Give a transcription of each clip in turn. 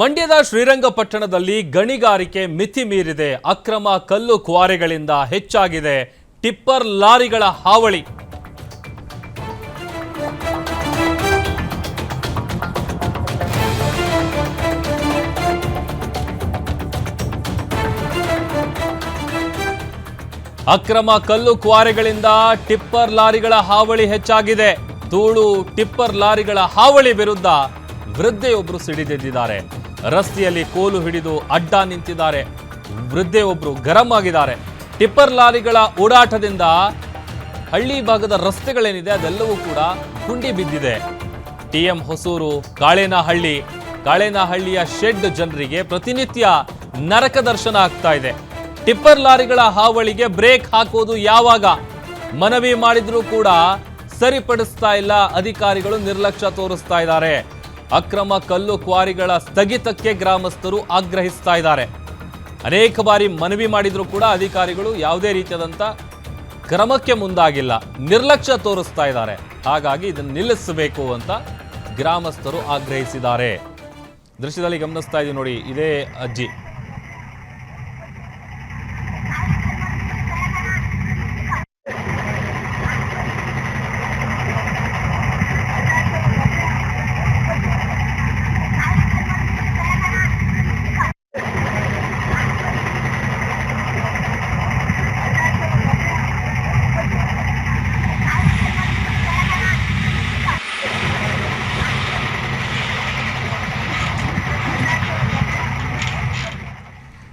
ಮಂಡ್ಯದ ಶ್ರೀರಂಗಪಟ್ಟಣದಲ್ಲಿ ಗಣಿಗಾರಿಕೆ ಮಿತಿ ಮೀರಿದೆ. ಅಕ್ರಮ ಕಲ್ಲು ಕ್ವಾರೆಗಳಿಂದ ಹೆಚ್ಚಾಗಿದೆ. ಟಿಪ್ಪರ್ ಲಾರಿಗಳ ಹಾವಳಿ. ಅಕ್ರಮ ಕಲ್ಲು ಕ್ವಾರೆಗಳಿಂದ ಟಿಪ್ಪರ್ ಲಾರಿಗಳ ಹಾವಳಿ ಹೆಚ್ಚಾಗಿದೆ. ಧೂಳು ಟಿಪ್ಪರ್ ಲಾರಿಗಳ ಹಾವಳಿ ವಿರುದ್ಧ ವೃದ್ಧೆಯೊಬ್ಬರು ಸಿಡಿದೆದ್ದಿದ್ದಾರೆ. ರಸ್ತೆಯಲ್ಲಿ ಕೋಲು ಹಿಡಿದು ಅಡ್ಡ ನಿಂತಿದ್ದಾರೆ. ವೃದ್ಧೆ ಒಬ್ರು ಗರಂ ಆಗಿದ್ದಾರೆ. ಟಿಪ್ಪರ್ ಲಾರಿಗಳ ಓಡಾಟದಿಂದ ಹಳ್ಳಿ ಭಾಗದ ರಸ್ತೆಗಳೇನಿದೆ, ಅದೆಲ್ಲವೂ ಕೂಡ ಗುಂಡಿ ಬಿದ್ದಿದೆ. ಟಿಎಂ ಹೊಸೂರು, ಕಾಳೇನಹಳ್ಳಿ. ಕಾಳೇನಹಳ್ಳಿಯ ಶೆಡ್ ಜನರಿಗೆ ಪ್ರತಿನಿತ್ಯ ನರಕ ದರ್ಶನ ಆಗ್ತಾ ಇದೆ. ಟಿಪ್ಪರ್ ಲಾರಿಗಳ ಹಾವಳಿಗೆ ಬ್ರೇಕ್ ಹಾಕೋದು ಯಾವಾಗ? ಮನವಿ ಮಾಡಿದ್ರೂ ಕೂಡ ಸರಿಪಡಿಸ್ತಾ ಇಲ್ಲ, ಅಧಿಕಾರಿಗಳು ನಿರ್ಲಕ್ಷ್ಯ ತೋರಿಸ್ತಾ ಇದ್ದಾರೆ. ಅಕ್ರಮ ಕಲ್ಲು ಕ್ವಾರಿಗಳ ಸ್ಥಗಿತಕ್ಕೆ ಗ್ರಾಮಸ್ಥರು ಆಗ್ರಹಿಸ್ತಾ ಇದ್ದಾರೆ. ಅನೇಕ ಬಾರಿ ಮನವಿ ಮಾಡಿದರೂ ಕೂಡ ಅಧಿಕಾರಿಗಳು ಯಾವುದೇ ರೀತಿಯಾದಂಥ ಕ್ರಮಕ್ಕೆ ಮುಂದಾಗಿಲ್ಲ. ನಿರ್ಲಕ್ಷ್ಯ ತೋರಿಸ್ತಾ ಇದ್ದಾರೆ. ಹಾಗಾಗಿ ಇದನ್ನು ನಿಲ್ಲಿಸಬೇಕು ಅಂತ ಗ್ರಾಮಸ್ಥರು ಆಗ್ರಹಿಸಿದ್ದಾರೆ. ದೃಶ್ಯದಲ್ಲಿ ಗಮನಿಸ್ತಾ ಇದ್ದೀವಿ ನೋಡಿ, ಇದೇ ಅಜ್ಜಿ.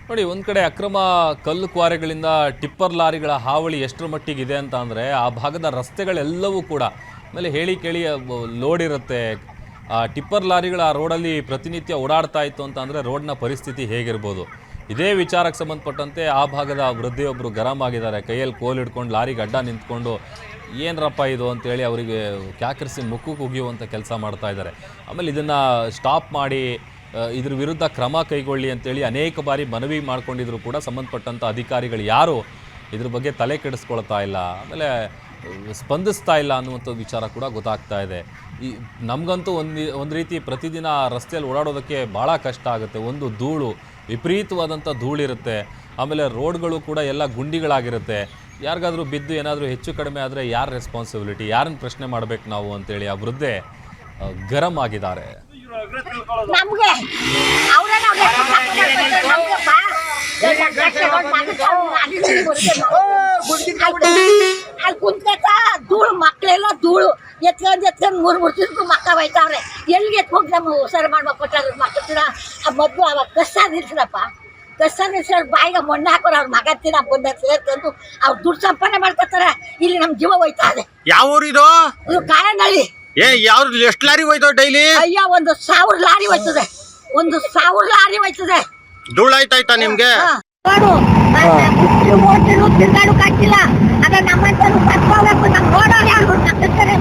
ನೋಡಿ, ಒಂದು ಕಡೆ ಅಕ್ರಮ ಕಲ್ಲು ಕ್ವಾರೆಗಳಿಂದ ಟಿಪ್ಪರ್ ಲಾರಿಗಳ ಹಾವಳಿ ಎಷ್ಟರ ಮಟ್ಟಿಗಿದೆ ಅಂತ ಅಂದರೆ, ಆ ಭಾಗದ ರಸ್ತೆಗಳೆಲ್ಲವೂ ಕೂಡ, ಆಮೇಲೆ ಹೇಳಿ ಕೇಳಿ ಲೋಡ್ ಇರುತ್ತೆ. ಆ ಟಿಪ್ಪರ್ ಲಾರಿಗಳ ಆ ರೋಡಲ್ಲಿ ಪ್ರತಿನಿತ್ಯ ಓಡಾಡ್ತಾ ಇತ್ತು ಅಂತ ಅಂದರೆ, ರೋಡ್ನ ಪರಿಸ್ಥಿತಿ ಹೇಗಿರ್ಬೋದು? ಇದೇ ವಿಚಾರಕ್ಕೆ ಸಂಬಂಧಪಟ್ಟಂತೆ ಆ ಭಾಗದ ವೃದ್ಧೆಯೊಬ್ಬರು ಗರಂ ಆಗಿದ್ದಾರೆ. ಕೈಯಲ್ಲಿ ಕೋಲ್ ಹಿಡ್ಕೊಂಡು ಲಾರಿಗೆ ಅಡ್ಡ ನಿಂತ್ಕೊಂಡು, ಏನರಪ್ಪ ಇದು? ಅಂತೇಳಿ ಅವರಿಗೆ ಕ್ಯಾಕರಿಸಿ ಮುಖಕ್ಕೆ ಕುಗಿಯುವಂಥ ಕೆಲಸ ಮಾಡ್ತಾ ಇದ್ದಾರೆ. ಆಮೇಲೆ ಇದನ್ನು ಸ್ಟಾಪ್ ಮಾಡಿ ಇದ್ರ ವಿರುದ್ಧ ಕ್ರಮ ಕೈಗೊಳ್ಳಿ ಅಂತೇಳಿ ಅನೇಕ ಬಾರಿ ಮನವಿ ಮಾಡ್ಕೊಂಡಿದ್ರು ಕೂಡ ಸಂಬಂಧಪಟ್ಟಂಥ ಅಧಿಕಾರಿಗಳು ಯಾರು ಇದ್ರ ಬಗ್ಗೆ ತಲೆ ಕೆಡಿಸ್ಕೊಳ್ತಾ ಇಲ್ಲ, ಆಮೇಲೆ ಸ್ಪಂದಿಸ್ತಾ ಇಲ್ಲ ಅನ್ನುವಂಥ ವಿಚಾರ ಕೂಡ ಗೊತ್ತಾಗ್ತಾ ಇದೆ. ಈ ನಮಗಂತೂ ಒಂದು ಒಂದು ರೀತಿ ಪ್ರತಿದಿನ ರಸ್ತೆಯಲ್ಲಿ ಓಡಾಡೋದಕ್ಕೆ ಭಾಳ ಕಷ್ಟ ಆಗುತ್ತೆ. ಒಂದು ಧೂಳು ವಿಪರೀತವಾದಂಥ ಧೂಳಿರುತ್ತೆ. ಆಮೇಲೆ ರೋಡ್ಗಳು ಕೂಡ ಎಲ್ಲ ಗುಂಡಿಗಳಾಗಿರುತ್ತೆ. ಯಾರಿಗಾದರೂ ಬಿದ್ದು ಏನಾದರೂ ಹೆಚ್ಚು ಕಡಿಮೆ ಆದರೆ ಯಾರ ರೆಸ್ಪಾನ್ಸಿಬಿಲಿಟಿ ಯಾರನ್ನು ಪ್ರಶ್ನೆ ಮಾಡಬೇಕು ನಾವು ಅಂತೇಳಿ ಆ ವೃದ್ಧೆ ಗರಂ ಆಗಿದ್ದಾರೆ. ನಮ್ಗೆ. ಅವ್ರೇ ನಾವ್ ಲೆಕ್ಕ ಹಾಕ್ಬೇಕು. ನಮ್ಗೆ ಬಾ. ಎಲ್ಲ ಕಷ್ಟಗಳು ನಮ್ಗೆ ಅಲ್ಲಿ ಕುಂತ್ಕೊತ ಧೂಳು ಮಕ್ಳೆಲ್ಲ ಧೂಳು. ಎತ್ಕೊಂಡ್ ಎತ್ಕೊಂಡ್ ಮೂರು ಮೂರು ತಿಂಗಳು ಮಕ್ಕ ಬೈತಾವ್ರೆ. ಎಲ್ಲಿಗೆ ಎತ್ಕೊಂಡು ನಮ್ಮ ಸರಿ ಮಾಡ್ಬೇಕು ಕೊಟ್ಟಾರ ಮಕ್ಕಳ ಆ ಮದ್ದು ಅವಾಗ ಕಸ ನಿಲ್ಸ್ರಪ್ಪ. ಕಸ ನಿಲ್ಸ್ರ ಬಾಯಿಗೆ ಮಣ್ಣು ಹಾಕೋರು ಅವ್ರ ಮಗ ತಿನ್ನ ಬಂದ ಸೇರ್ಕೊಂಡು ಅವ್ರು ದುಡ್ಡು ಸಂಪಾದನೆ ಮಾಡ್ಕೊತಾರೆ. ಇಲ್ಲಿ ನಮ್ಮ ಜೀವ ಹೋಯ್ತಾ ಇದೆ. ಯಾವ ಊರು ಇದು ಕಾರಣಳ್ಳಿ ಏ ಯಾವ್ದು ಎಷ್ಟು ಲಾರಿ ಹೋಯ್ತಾವ ಡೈಲಿ? ಅಯ್ಯ ಒಂದು ಸಾವಿರ ಲಾರಿ ಹೋಯ್ತದೆ. ಒಂದು ಸಾವಿರ ಲಾರಿ ಹೋಯ್ತದೆ. ಧೂಳ ಆಯ್ತಾಯ್ತಾ ನಿಮ್ಗೆ? ಏನಾಯ್ತಾಯ್ತು ನೋಡು ಓಟಿರು ತಿರ್ಗಾಡು ಕಾಟಿಲ್ಲ ಅದ ನಮ್ಮಂತರು ಕಟ್ಕೋಬೇಕು ನಮ್ ನೋಡೋರು ಯಾರು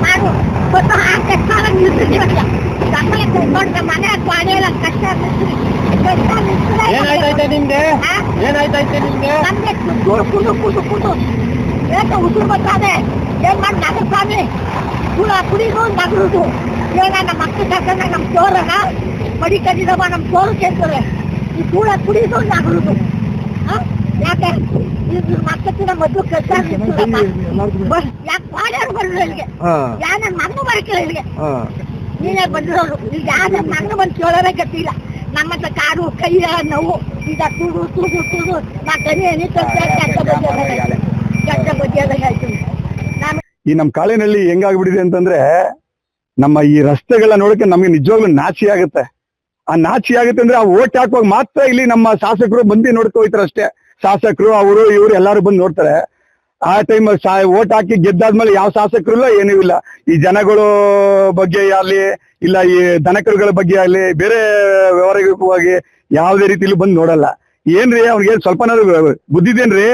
ಮಾಡು. ಗೊತ್ತು? ಆ ಕಷ್ಟ ಮನೆ ಕಷ್ಟ ನಿಮ್ಗೆ? ಹಾ? ಏನಾಯ್ತೈತೆ ನಿಮ್ಗೆ? ನಮ್ಗೆ ಕುದು ಕುದು ಕುದು ಕುದು ಏಕ ಉಸಿರು ಬರ್ತಾನೆ ಏನ್ ಮಾಡಿ ನಗರ ಸ್ವಾಮಿ? ಕುಳ ಕುಡಿದು ನಗರುದು ಇವಾಗ ನಮ್ಮ ಅಕ್ಕ ಕರ್ಕೊಂಡ ನಮ್ ಚೋರನ ಮಡಿ ಕದಿದವ ನಮ್ ಚೋರು ಕೇಳ್ತಾರೆ. ಈ ಕೂಳ ಕುಡಿದು ನಗರುದು ಯಾಕೆ? ಇದು ಮಕ್ಕತ್ತಿನ ಮೊದ್ಲು ಕೆಲಸ ಯಾಕೆ ಪಾಡ್ಯಾರು ಬರಲ್ಲ ಇಲ್ಲಿಗೆ? ಯಾ ನನ್ನ ಮಗನು ಬರಕಿಲ್ಲ ಇಲ್ಲಿಗೆ? ನೀನೇ ಬಂದಿರೋರು. ಈಗ ಯಾರ ಮಣ್ಣು ಮಗನು ಬಂದು ಕೇಳೋರೇ ಗೊತ್ತಿಲ್ಲ. ನಮ್ಮ ಹತ್ರ ಕಾರು ಕೈಯ ನೋವು. ಈಗ ತುಡು ತುಡು ತುಡು ನಾ ಕನಿ ಎನಿ ಕೆಟ್ಟ ಬಜ್ಜಿ ಕೆಟ್ಟ ಹೇಳ್ತೀನಿ. ಆಯ್ತು ಈ ನಮ್ ಕಾಳಿನಲ್ಲಿ ಹೆಂಗಾಗ್ಬಿಟ್ಟಿದೆ ಅಂತಂದ್ರೆ ನಮ್ಮ ಈ ರಸ್ತೆಗಳ ನೋಡಕ್ಕೆ ನಮಗೆ ನಿಜವಾಗ್ಲೂ ನಾಚಿ ಆಗುತ್ತೆ. ಆ ನಾಚಿ ಆಗುತ್ತೆ ಅಂದ್ರೆ ಆ ಓಟ್ ಹಾಕುವಾಗ ಮಾತ್ರ ಇಲ್ಲಿ ನಮ್ಮ ಶಾಸಕರು ಬಂದು ನೋಡ್ಕೊ ಹೋಯ್ತಾರೆ ಅಷ್ಟೇ. ಶಾಸಕರು, ಅವರು, ಇವರು ಎಲ್ಲಾರು ಬಂದು ನೋಡ್ತಾರೆ. ಆ ಟೈಮ್ ಓಟ್ ಹಾಕಿ ಗೆದ್ದಾದ್ಮೇಲೆ ಯಾವ ಶಾಸಕರು ಇಲ್ಲ, ಏನೂ ಇಲ್ಲ. ಈ ಜನಗಳು ಬಗ್ಗೆ ಆಗ್ಲಿ, ಇಲ್ಲ ಈ ದನಕರುಗಳ ಬಗ್ಗೆ ಆಗ್ಲಿ, ಬೇರೆ ವ್ಯವಹಾರವಾಗಿ ಯಾವುದೇ ರೀತಿಲಿ ಬಂದು ನೋಡಲ್ಲ. ಏನ್ರಿ ಅವ್ರಿಗೆ ಸ್ವಲ್ಪನಾದ್ರು ಬುದ್ಧಿದೇನ್ರಿ?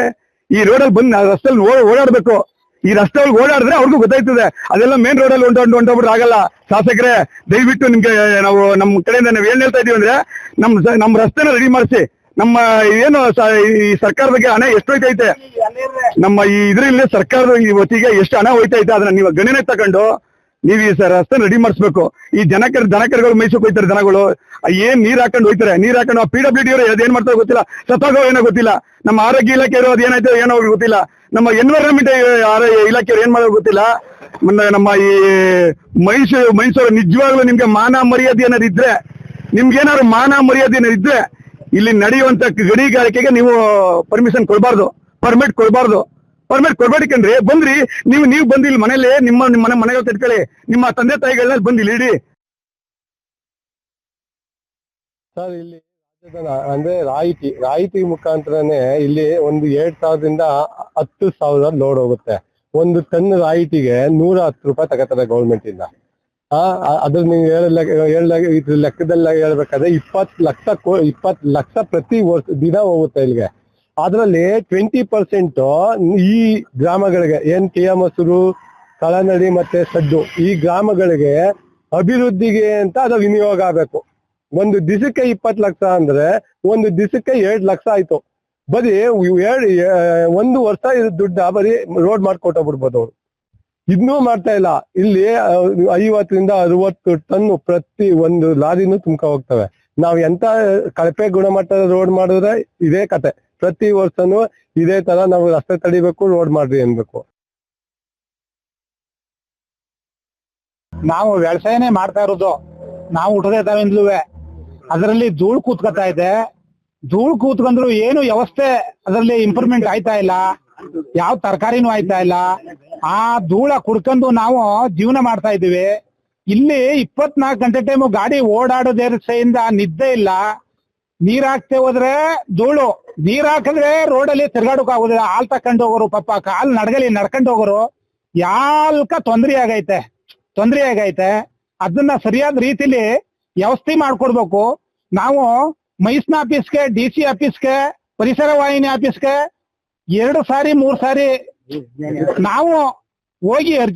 ಈ ರೋಡಲ್ಲಿ ಬಂದು ರಸ್ತೆಯಲ್ಲಿ ಓಡಾಡ್ಬೇಕು. ಈ ರಸ್ತೆ ಒಳಗೆ ಓಡಾಡಿದ್ರೆ ಅವ್ರಿಗೂ ಗೊತ್ತಾಯ್ತದೆ ಅದೆಲ್ಲ ಮೇನ್ ಅಲ್ಲಿ ಹೊಂಟು ಹೊಂಟೋಗ್ಬಿಟ್ರೆ ಆಗಲ್ಲ. ಶಾಸಕರೇ, ದಯವಿಟ್ಟು ನಿಮ್ಗೆ ನಾವು ನಮ್ಮ ಕಡೆಯಿಂದ ನಾವು ಏನ್ ಹೇಳ್ತಾ ಇದೀವಿ ಅಂದ್ರೆ, ನಮ್ ನಮ್ಮ ರಸ್ತೆನ ರೆಡಿ ಮಾಡಿಸಿ. ನಮ್ಮ ಏನು ಈ ಸರ್ಕಾರ ಬಗ್ಗೆ ಹಣ ಎಷ್ಟು ಹೋಯ್ತೈತೆ? ನಮ್ಮ ಈ ಇದ್ರಲ್ಲಿ ಸರ್ಕಾರದ ಈ ಹೊತ್ತಿಗೆ ಎಷ್ಟು ಹಣ ಹೋಯ್ತೈತೆ, ಅದನ್ನ ನೀವು ಗಣನೆ ತಗೊಂಡು ನೀವು ಈ ರಸ್ತೆ ರೆಡಿ ಮಾಡಿಸ್ಬೇಕು. ಈ ಜನಕರ್ ದನಕರುಗಳು ಮೈಸೂರು ಹೋಯ್ತಾರೆ ಜನಗಳು. ಏನ್ ನೀರ್ ಹಾಕೊಂಡು ಹೋಯ್ತಾರೆ ನೀರ್ ಹಾಕೊಂಡು ಪಿ ಡಬ್ಲ್ಯೂ ಡಿ ಅವರು ಅದೇನ್ ಮಾಡ್ತಾರೆ ಗೊತ್ತಿಲ್ಲ. ಸತ್ತಾಗೋ ಏನೋ ಗೊತ್ತಿಲ್ಲ. ನಮ್ಮ ಆರೋಗ್ಯ ಇಲಾಖೆ ಇರೋ ಅದೇನಾಯ್ತು ಏನೋ ಗೊತ್ತಿಲ್ಲ. ನಮ್ಮ ಎನ್ವೈರನ್ಮೆಂಟ್ ಇಲಾಖೆಯವ್ರು ಏನ್ ಮಾಡೋದು ಗೊತ್ತಿಲ್ಲ. ನಮ್ಮ ಈ ಮೈಸೂರು ಮೈಸೂರು ನಿಜವಾಗ್ಲೂ ನಿಮ್ಗೆ ಮಾನ ಮರ್ಯಾದೆ ಏನಾದ್ರು ಇದ್ರೆ, ನಿಮ್ಗೆ ಏನಾದ್ರು ಮಾನ ಮರ್ಯಾದೆ ಏನಾದ್ರು ಇದ್ರೆ, ಇಲ್ಲಿ ನಡೆಯುವಂತ ಗಣಿಗಾರಿಕೆಗೆ ನೀವು ಪರ್ಮಿಷನ್ ಕೊಡಬಾರ್ದು. ಪರ್ಮಿಟ್ ಕೊಡಬಾರ್ದು. ಪರ್ಮಿಟ್ ಕೊಡ್ಬೇಡಿಕಂದ್ರಿ ಬಂದ್ರಿ, ನೀವು ನೀವು ಬಂದಿ ಇಲ್ಲಿ ಮನೇಲಿ ನಿಮ್ಮ ನಿಮ್ಮ ಮನೆ ಮನೆಗಳು ತಿಳ್ಕೊಳ್ಳಿ ನಿಮ್ಮ ತಂದೆ ತಾಯಿಗಳನ್ನ ಬಂದಿ ಇಡಿ. ಸರ್, ಇಲ್ಲಿ ಅಂದ್ರೆ ರಾಯಿತಿ ರಾಯಿತಿ ಮುಖಾಂತರನೇ ಇಲ್ಲಿ ಒಂದು ಎರಡ್ ಸಾವಿರದಿಂದ ಹತ್ತು ಸಾವಿರ ಲೋಡ್ ಹೋಗುತ್ತೆ. ಒಂದು ಟನ್ ರಾಯಿತಿಗೆ ನೂರ ಹತ್ತು ರೂಪಾಯಿ ತಗೋತಾರೆ ಗೌರ್ಮೆಂಟ್ ಇಂದ. ಆ ಅದ್ರ ನೀವು ಲೆಕ್ಕದಲ್ಲಿ ಹೇಳ್ಬೇಕಾದ್ರೆ ಇಪ್ಪತ್ತು ಲಕ್ಷ ಕೋ ಇಪ್ಪತ್ತು ಲಕ್ಷ ಪ್ರತಿ ವರ್ಷ ದಿನ ಹೋಗುತ್ತೆ ಇಲ್ಲಿಗೆ. ಅದರಲ್ಲಿ ಟ್ವೆಂಟಿ ಪರ್ಸೆಂಟ್ ಈ ಗ್ರಾಮಗಳಿಗೆ, ಏನ್ ಕೆ ಎಂ ಹಸೂರು ಕಳನಡಿ ಮತ್ತೆ ಸದ್ದು ಈ ಗ್ರಾಮಗಳಿಗೆ ಅಭಿವೃದ್ಧಿಗೆ ಅಂತ ಅದು ವಿನಿಯೋಗ ಆಗಬೇಕು. ಒಂದು ದಿಸಕ್ಕೆ ಇಪ್ಪತ್ತು ಲಕ್ಷ ಅಂದ್ರೆ ಒಂದು ದಿಸಕ್ಕೆ ಎರಡು ಲಕ್ಷ ಆಯ್ತು. ಬರೀ ಎರಡು ಒಂದು ವರ್ಷ ಇದು ದುಡ್ಡ ಬರೀ ರೋಡ್ ಮಾಡ್ಕೊಟ್ಟೋಗ್ಬಿಡ್ಬೋದು ಅವ್ರು. ಇದನ್ನೂ ಮಾಡ್ತಾ ಇಲ್ಲ. ಇಲ್ಲಿ ಐವತ್ತರಿಂದ ಅರವತ್ತು ಟನ್ ಪ್ರತಿ ಒಂದು ಲಾರಿನೂ ತುಂಬ್ಕೊ ಹೋಗ್ತವೆ. ನಾವ್ ಎಂತ ಕಳಪೆ ಗುಣಮಟ್ಟದ ರೋಡ್ ಮಾಡಿದ್ರೆ ಇದೇ ಕತೆ. ಪ್ರತಿ ವರ್ಷನೂ ಇದೇ ತರ ನಾವು ರಸ್ತೆ ತಡಿಬೇಕು, ರೋಡ್ ಮಾಡ್ರಿ ಅನ್ಬೇಕು. ನಾವು ವ್ಯವಸಾಯನೇ ಮಾಡ್ತಾ ಇರೋದು. ನಾವು ಹುಟ್ಟದೇ ತಾವಿಂದಲೂ ಅದರಲ್ಲಿ ಧೂಳು ಕೂತ್ಕೊತಾ ಇದೆ. ಧೂಳು ಕೂತ್ಕೊಂಡ್ರು ಏನು ವ್ಯವಸ್ಥೆ ಅದರಲ್ಲಿ ಇಂಪ್ರೂವ್ಮೆಂಟ್ ಆಯ್ತಾ ಇಲ್ಲ. ಯಾವ ತರಕಾರಿನೂ ಆಯ್ತಾ ಇಲ್ಲ. ಆ ಧೂಳ ಕುಡ್ಕೊಂಡು ನಾವು ಜೀವನ ಮಾಡ್ತಾ ಇದೀವಿ ಇಲ್ಲಿ ಇಪ್ಪತ್ನಾಲ್ಕು ಗಂಟೆ ಟೈಮು ಗಾಡಿ ಓಡಾಡೋದೇ ಸೈಯಿಂದ ನಿದ್ದೆ ಇಲ್ಲ. ನೀರ್ ಹಾಕ್ತೆ ಹೋದ್ರೆ ಧೂಳು. ನೀರ್ ಹಾಕಿದ್ರೆ ರೋಡಲ್ಲಿ ತಿರ್ಗಾಡಕ್ ಆಗುದಿಲ್ಲ. ಹಾಲ್ ತಕೊಂಡ್ ಹೋಗೋರು ಪಾಪ ಕಾಲ್ ನಡ್ಗಲಿ ನಡ್ಕೊಂಡ್ ಹೋಗೋರು ಯಾಲ್ಕ ತೊಂದ್ರೆ ಆಗೈತೆ. ತೊಂದ್ರೆ ಆಗೈತೆ. ಅದನ್ನ ಸರಿಯಾದ ರೀತಿಲಿ ವ್ಯವಸ್ಥೆ ಮಾಡ್ಕೊಡ್ಬೇಕು. ನಾವು ಮೈಸ್ನ ಆಫೀಸ್ಗೆ, ಡಿ ಸಿ ಆಫೀಸ್ಗೆ, ಪರಿಸರ ವಾಹಿನಿ ಆಫೀಸ್ಗೆ ಎರಡು ಸಾರಿ, ಮೂರ್ ಸಾರಿ ನಾವು ಹೋಗಿ ಅರ್ಜಿ